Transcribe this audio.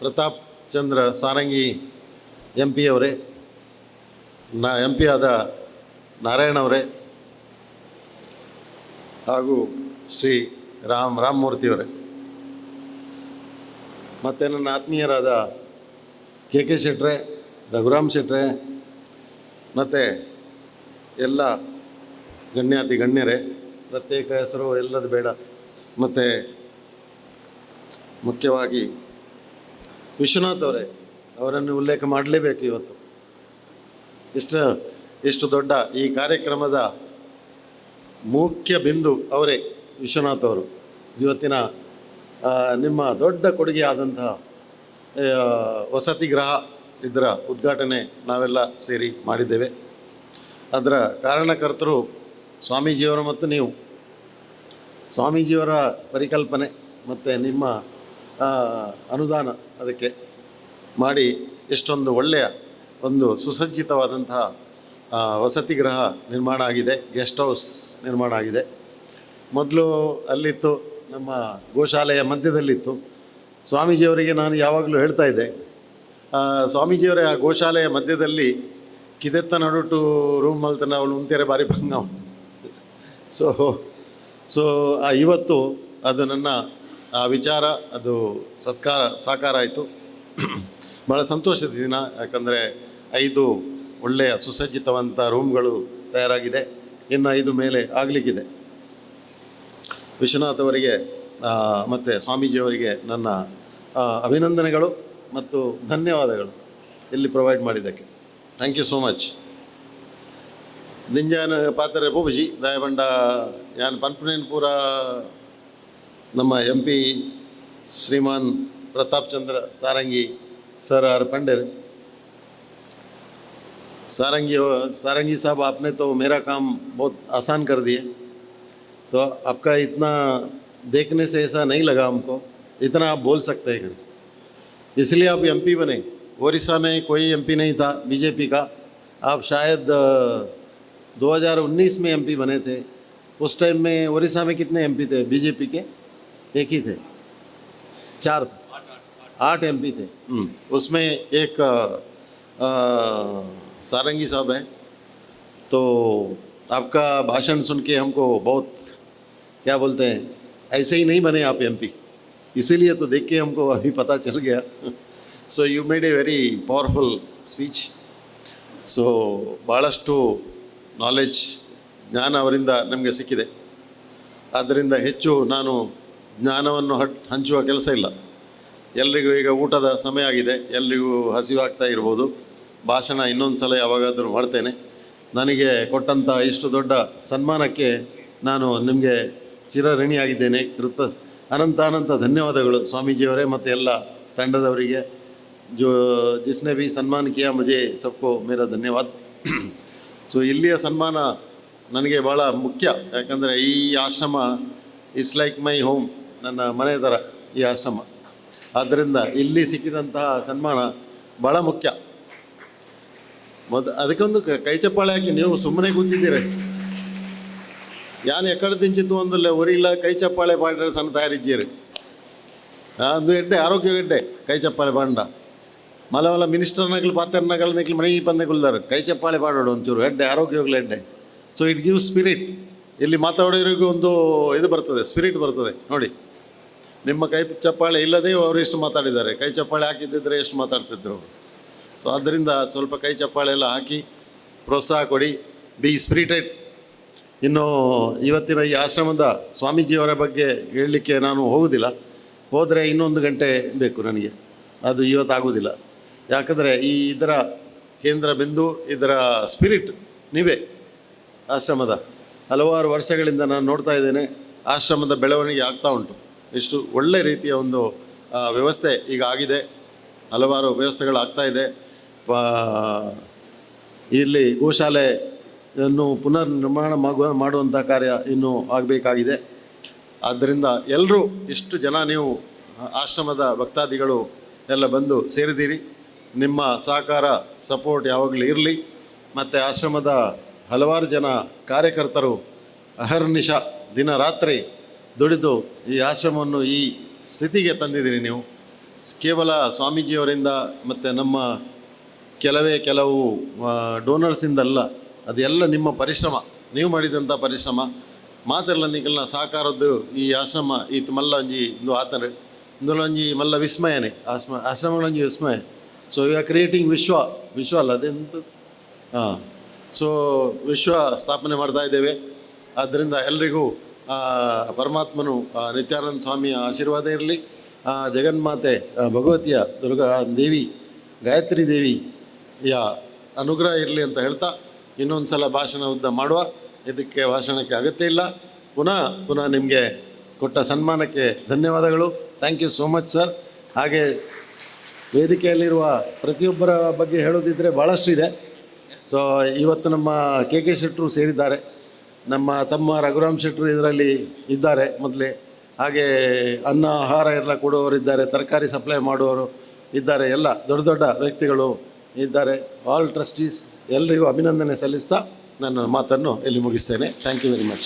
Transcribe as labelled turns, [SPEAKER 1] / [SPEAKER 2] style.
[SPEAKER 1] Pratap Chandra Sarangi M P ಅವರೇ, ನಾ M P ಆದ ನಾರಾಯಣ ಅವರೇ, ಹಾಗೂ ಶ್ರೀ ರಾಮ್ ರಾಮಮೂರ್ತಿಯವರೇ ಮತ್ತು ನನ್ನ ಆತ್ಮೀಯರಾದ ಕೆ ಕೆ ಶೆಟ್ರೆ, ರಘುರಾಮ್ ಶೆಟ್ರೆ, ಮತ್ತು ಎಲ್ಲ ಗಣ್ಯಾತಿ ಗಣ್ಯರೇ, ಪ್ರತ್ಯೇಕ ಹೆಸರು ಎಲ್ಲದು ಬೇಡ. ಮತ್ತು ಮುಖ್ಯವಾಗಿ ವಿಶ್ವನಾಥ್ ಅವರೇ ಅವರನ್ನು ಉಲ್ಲೇಖ ಮಾಡಲೇಬೇಕು ಇವತ್ತು. ಇಷ್ಟು ಇಷ್ಟು ದೊಡ್ಡ ಈ ಕಾರ್ಯಕ್ರಮದ ಮುಖ್ಯ ಬಿಂದು ಅವರೇ ವಿಶ್ವನಾಥ್ ಅವರು. ಇವತ್ತಿನ ನಿಮ್ಮ ದೊಡ್ಡ ಕೊಡುಗೆ ಆದಂತಹ ಆ, ವಸತಿ ಗೃಹ ಇದರ ಉದ್ಘಾಟನೆ ನಾವೆಲ್ಲ ಸೇರಿ ಮಾಡಿದ್ದೇವೆ. ಅದರ ಕಾರಣಕರ್ತರು ಸ್ವಾಮೀಜಿಯವರು ಮತ್ತು ನೀವು. ಸ್ವಾಮೀಜಿಯವರ ಪರಿಕಲ್ಪನೆ ಮತ್ತು ನಿಮ್ಮ ಅನುದಾನ ಅದಕ್ಕೆ ಮಾಡಿ ಎಷ್ಟೊಂದು ಒಳ್ಳೆಯ ಒಂದು ಸುಸಜ್ಜಿತವಾದಂತಹ ವಸತಿ ಗೃಹ ನಿರ್ಮಾಣ ಆಗಿದೆ, ಗೆಸ್ಟ್ ಹೌಸ್ ನಿರ್ಮಾಣ ಆಗಿದೆ. ಮೊದಲು ಅಲ್ಲಿತ್ತು, ನಮ್ಮ ಗೋಶಾಲೆಯ ಮಧ್ಯದಲ್ಲಿತ್ತು. ಸ್ವಾಮೀಜಿಯವರಿಗೆ ನಾನು ಯಾವಾಗಲೂ ಹೇಳ್ತಾ ಇದ್ದೆ ಸ್ವಾಮೀಜಿಯವರ ಆ ಗೋಶಾಲೆಯ ಮಧ್ಯದಲ್ಲಿ ಕಿದೆತ್ತ ನಡುಟು ರೂಮ್ ಮಲ್ತನ ಅವಳು ಉಂತೇರೆ ಬಾರಿ ಬಂದವು ಸೊ ಸೊ ಇವತ್ತು ಅದು ನನ್ನ ಆ ವಿಚಾರ, ಅದು ಸತ್ಕಾರ, ಸಾಕಾರ ಆಯಿತು. ಭಾಳ ಸಂತೋಷದ ದಿನ, ಯಾಕಂದರೆ ಐದು ಒಳ್ಳೆಯ ಸುಸಜ್ಜಿತವಂಥ ರೂಮ್ಗಳು ತಯಾರಾಗಿದೆ. ಇನ್ನು ಐದು ಮೇಲೆ ಆಗಲಿಕ್ಕಿದೆ. ವಿಶ್ವನಾಥ್ ಅವರಿಗೆ ಮತ್ತು ಸ್ವಾಮೀಜಿಯವರಿಗೆ ನನ್ನ ಅಭಿನಂದನೆಗಳು ಮತ್ತು ಧನ್ಯವಾದಗಳು ಇಲ್ಲಿ ಪ್ರೊವೈಡ್ ಮಾಡಿದ್ದಕ್ಕೆ. ಥ್ಯಾಂಕ್ ಯು ಸೋ ಮಚ್ ನಿಂಜಾನ ಪಾತ್ರ ಪೂಬಜಿ ದಯಬಂಡ ಯಾನ್ ಪನ್ಪುನೇನ್ ಪೂರ ನಮ್ಮ M P Shriman Pratap Chandra Sarangi sir R Pandit Sarangi Sarangi साहब आपने तो मेरा काम बहुत आसान कर दिए तो आपका इतना देखने से ऐसा नहीं लगा हमको इतना आप बोल सकते हैं इसलिए आप एमपी बने उड़ीसा में कोई एमपी नहीं था बीजेपी का आप शायद अ, 2019 में एमपी बने थे उस टाइम में उड़ीसा में कितने एमपी थे बीजेपी के एक ही थे चार थे आठ एम थे हम्म, उसमें एक अ, अ, सारंगी साहब हैं तो आपका भाषण सुन के हमको बहुत क्या बोलते हैं ऐसे ही नहीं बने आप एमपी इसीलिए तो देख के हमको अभी पता चल गया so you made a very powerful speech so ಭಾಳಷ್ಟು ನಾಲೆಜ್ ಜ್ಞಾನ ಅವರಿಂದ ನಮಗೆ ಸಿಕ್ಕಿದೆ ಆದ್ದರಿಂದ ಹೆಚ್ಚು ನಾನು ಜ್ಞಾನವನ್ನು ಹಂಚುವ ಕೆಲಸ ಇಲ್ಲ. ಎಲ್ರಿಗೂ ಈಗ ಊಟದ ಸಮಯ ಆಗಿದೆ. ಎಲ್ರಿಗೂ ಹಸಿವಾಗ್ತಾ ಇರ್ಬೋದು. ಭಾಷಣ ಇನ್ನೊಂದು ಸಲ ಯಾವಾಗಾದರೂ ಮಾಡ್ತೇನೆ. ನನಗೆ ಕೊಟ್ಟಂಥ ಇಷ್ಟು ದೊಡ್ಡ ಸನ್ಮಾನಕ್ಕೆ ನಾನು ನಿಮಗೆ ಚಿರಋಣಿಯಾಗಿದ್ದೇನೆ. ಕೃತ ಅನಂತ ಅನಂತ ಧನ್ಯವಾದಗಳು ಸ್ವಾಮೀಜಿಯವರೇ ಮತ್ತು ಎಲ್ಲ ತಂಡದವರಿಗೆ. ಜೋ ಜಿಸ್ನೆ ಬಿ ಸನ್ಮಾನ ಕಿಯಾ ಮುಜೆ ಸೊಪ್ಪು ಮೇರ ಧನ್ಯವಾದ. ಸೊ ಇಲ್ಲಿಯ ಸನ್ಮಾನ ನನಗೆ ಭಾಳ ಮುಖ್ಯ. ಯಾಕಂದರೆ ಈ ಆಶ್ರಮ ಇಸ್ ಲೈಕ್ ಮೈ ಹೋಮ್ ನನ್ನ ಮನೆ ಥರ ಈ ಆಶ್ರಮ. ಆದ್ದರಿಂದ ಇಲ್ಲಿ ಸಿಕ್ಕಿದಂತಹ ಸನ್ಮಾನ ಭಾಳ ಮುಖ್ಯ. ಮೊದ ಅದಕ್ಕೊಂದು ಕ- ಚಪ್ಪಾಳೆ ಹಾಕಿ ನೀವು ಸುಮ್ಮನೆ ಕೂತಿದ್ದೀರಿ. ಯಾನ್ ಎಕ್ಕಡೆ ತಿಂಚಿತ್ತು ಒಂದಲ್ಲ ಒರಿಲ್ಲ ಕೈ ಚಪ್ಪಾಳೆ ಪಾಡ್ರೆ ಸಣ್ಣ ತಯಾರಿದ್ದೀರಿ. ಅದು ಎಡ್ಡೆ, ಆರೋಗ್ಯ ಎಡ್ಡೆ, ಕೈ ಚಪ್ಪಾಳೆ ಪಾಂಡ ಮಲ ಮಲ ಮಿನಿಸ್ಟರ್ನಾಗಲು ಪಾತ್ರನಾಗಲು ಮನೆಗೆ ಬಂದೆಗುಲ್ದಾರ ಕೈ ಚಪ್ಪಾಳೆ ಪಾಡೋಡು ಒಂಚೂರು ಎಡ್ಡೆ ಆರೋಗ್ಯವಾಗಲಿ ಎಡ್ಡೆ. ಸೊ ಇಟ್ ಗಿವ್ ಸ್ಪಿರಿಟ್ ಇಲ್ಲಿ ಮಾತಾಡೋರಿಗೂ ಒಂದು ಇದು ಬರ್ತದೆ ಸ್ಪಿರಿಟ್ ಬರ್ತದೆ, ನೋಡಿ. ನಿಮ್ಮ ಕೈ ಚಪ್ಪಾಳೆ ಇಲ್ಲದೆ ಅವರು ಎಷ್ಟು ಮಾತಾಡಿದ್ದಾರೆ? ಕೈ ಚಪ್ಪಾಳೆ ಹಾಕಿದ್ದಿದ್ರೆ ಎಷ್ಟು ಮಾತಾಡ್ತಿದ್ರು? ಸೊ ಆದ್ದರಿಂದ ಸ್ವಲ್ಪ ಕೈ ಚಪ್ಪಾಳೆ ಎಲ್ಲ ಹಾಕಿ ಪ್ರೋತ್ಸಾಹ ಕೊಡಿ. ಬಿ ಸ್ಪಿರಿಟೆಡ್ ಇನ್ನು ಇವತ್ತಿನ ಈ ಆಶ್ರಮದ ಸ್ವಾಮೀಜಿಯವರ ಬಗ್ಗೆ ಹೇಳಲಿಕ್ಕೆ ನಾನು ಹೋಗೋದಿಲ್ಲ. ಹೋದರೆ ಇನ್ನೊಂದು ಗಂಟೆ ಬೇಕು ನನಗೆ. ಅದು ಇವತ್ತಾಗುವುದಿಲ್ಲ ಯಾಕಂದರೆ ಈ ಇದರ ಕೇಂದ್ರ ಬಿಂದು, ಇದರ ಸ್ಪಿರಿಟ್ ನೀವೇ ಆಶ್ರಮದ. ಹಲವಾರು ವರ್ಷಗಳಿಂದ ನಾನು ನೋಡ್ತಾ ಇದ್ದೇನೆ, ಆಶ್ರಮದ ಬೆಳವಣಿಗೆ ಆಗ್ತಾ ಉಂಟು. ಎಷ್ಟು ಒಳ್ಳೆ ರೀತಿಯ ಒಂದು ವ್ಯವಸ್ಥೆ ಈಗ ಆಗಿದೆ. ಹಲವಾರು ವ್ಯವಸ್ಥೆಗಳಾಗ್ತಾ ಇದೆ. ಇಲ್ಲಿ ಗೋಶಾಲೆಯನ್ನು ಪುನರ್ ನಿರ್ಮಾಣ ಮಾಡುವ ಮಾಡುವಂಥ ಕಾರ್ಯ ಇನ್ನೂ ಆಗಬೇಕಾಗಿದೆ. ಆದ್ದರಿಂದ ಎಲ್ಲರೂ ಇಷ್ಟು ಜನ ನೀವು, ಆಶ್ರಮದ ಭಕ್ತಾದಿಗಳು ಎಲ್ಲ ಬಂದು ಸೇರಿದ್ದೀರಿ. ನಿಮ್ಮ ಸಹಕಾರ, ಸಪೋರ್ಟ್ ಯಾವಾಗಲೂ ಇರಲಿ. ಮತ್ತು ಆಶ್ರಮದ ಹಲವಾರು ಜನ ಕಾರ್ಯಕರ್ತರು ಅಹರ್ನಿಶ ದಿನ ರಾತ್ರಿ ದುಡಿದು ಈ ಆಶ್ರಮವನ್ನು ಈ ಸ್ಥಿತಿಗೆ ತಂದಿದ್ದೀರಿ ನೀವು. ಕೇವಲ ಸ್ವಾಮೀಜಿಯವರಿಂದ ಮತ್ತು ನಮ್ಮ ಕೆಲವೇ ಕೆಲವು ಡೋನರ್ಸಿಂದಲ್ಲ, ಅದೆಲ್ಲ ನಿಮ್ಮ ಪರಿಶ್ರಮ. ನೀವು ಮಾಡಿದಂಥ ಪರಿಶ್ರಮ. ಮಾತೆಲ್ಲ ನಿಕಲ್ನ ಸಾಕಾರದ್ದು ಈ ಆಶ್ರಮ, ಈ ಮಲ್ಲ ಒಂಜಿ ಇಂದು ಆತನ. ಇಂದುಲೊಂಜಿ ಮಲ್ಲ ವಿಸ್ಮಯನೇ ಆಶ್ರಮ ಆಶ್ರಮಗಳೊಂಜಿ ವಿಸ್ಮಯ. ಸೊ ಯು ಆರ್ ಕ್ರಿಯೇಟಿಂಗ್ ವಿಶ್ವ ವಿಶ್ವ ಅಲ್ಲ, ಅದೆಂತ? ಹಾಂ. ಸೊ ವಿಶ್ವ ಸ್ಥಾಪನೆ ಮಾಡ್ತಾ ಇದ್ದೇವೆ. ಆದ್ದರಿಂದ ಎಲ್ರಿಗೂ ಪರಮಾತ್ಮನು ನಿತ್ಯಾನಂದ ಸ್ವಾಮಿಯ ಆಶೀರ್ವಾದ ಇರಲಿ. ಜಗನ್ಮಾತೆ ಭಗವತಿಯ ದುರ್ಗಾ ದೇವಿ, ಗಾಯತ್ರಿ ದೇವಿ ಯ ಅನುಗ್ರಹ ಇರಲಿ ಅಂತ ಹೇಳ್ತಾ ಇನ್ನೊಂದು ಸಲ ಭಾಷಣ ಉದ್ದ ಮಾಡುವ. ಇದಕ್ಕೆ ಭಾಷಣಕ್ಕೆ ಅಗತ್ಯ ಇಲ್ಲ. ಪುನಃ ಪುನಃ ನಿಮಗೆ ಕೊಟ್ಟ ಸನ್ಮಾನಕ್ಕೆ ಧನ್ಯವಾದಗಳು. Thank you so much sir ಹಾಗೆ ವೇದಿಕೆಯಲ್ಲಿರುವ ಪ್ರತಿಯೊಬ್ಬರ ಬಗ್ಗೆ ಹೇಳೋದಿದ್ದರೆ ಭಾಳಷ್ಟು ಇದೆ. ಸೊ ಇವತ್ತು ನಮ್ಮ ಕೆ ಕೆ ಶೆಟ್ಟರು ಸೇರಿದ್ದಾರೆ. ನಮ್ಮ ತಮ್ಮ ರಘುರಾಮ್ ಶೆಟ್ಟರು ಇದರಲ್ಲಿ ಇದ್ದಾರೆ ಮೊದಲೇ. ಹಾಗೆ ಅನ್ನ, ಆಹಾರ ಎಲ್ಲ ಕೊಡುವವರಿದ್ದಾರೆ ತರಕಾರಿ ಸಪ್ಲೈ ಮಾಡುವವರು ಇದ್ದಾರೆ. ಎಲ್ಲ ದೊಡ್ಡ ದೊಡ್ಡ ವ್ಯಕ್ತಿಗಳು ಇದ್ದಾರೆ. ಆಲ್ ಟ್ರಸ್ಟೀಸ್ ಎಲ್ಲರಿಗೂ ಅಭಿನಂದನೆ ಸಲ್ಲಿಸ್ತಾ ನನ್ನ ಮಾತನ್ನು ಇಲ್ಲಿ ಮುಗಿಸ್ತೇನೆ. Thank you very much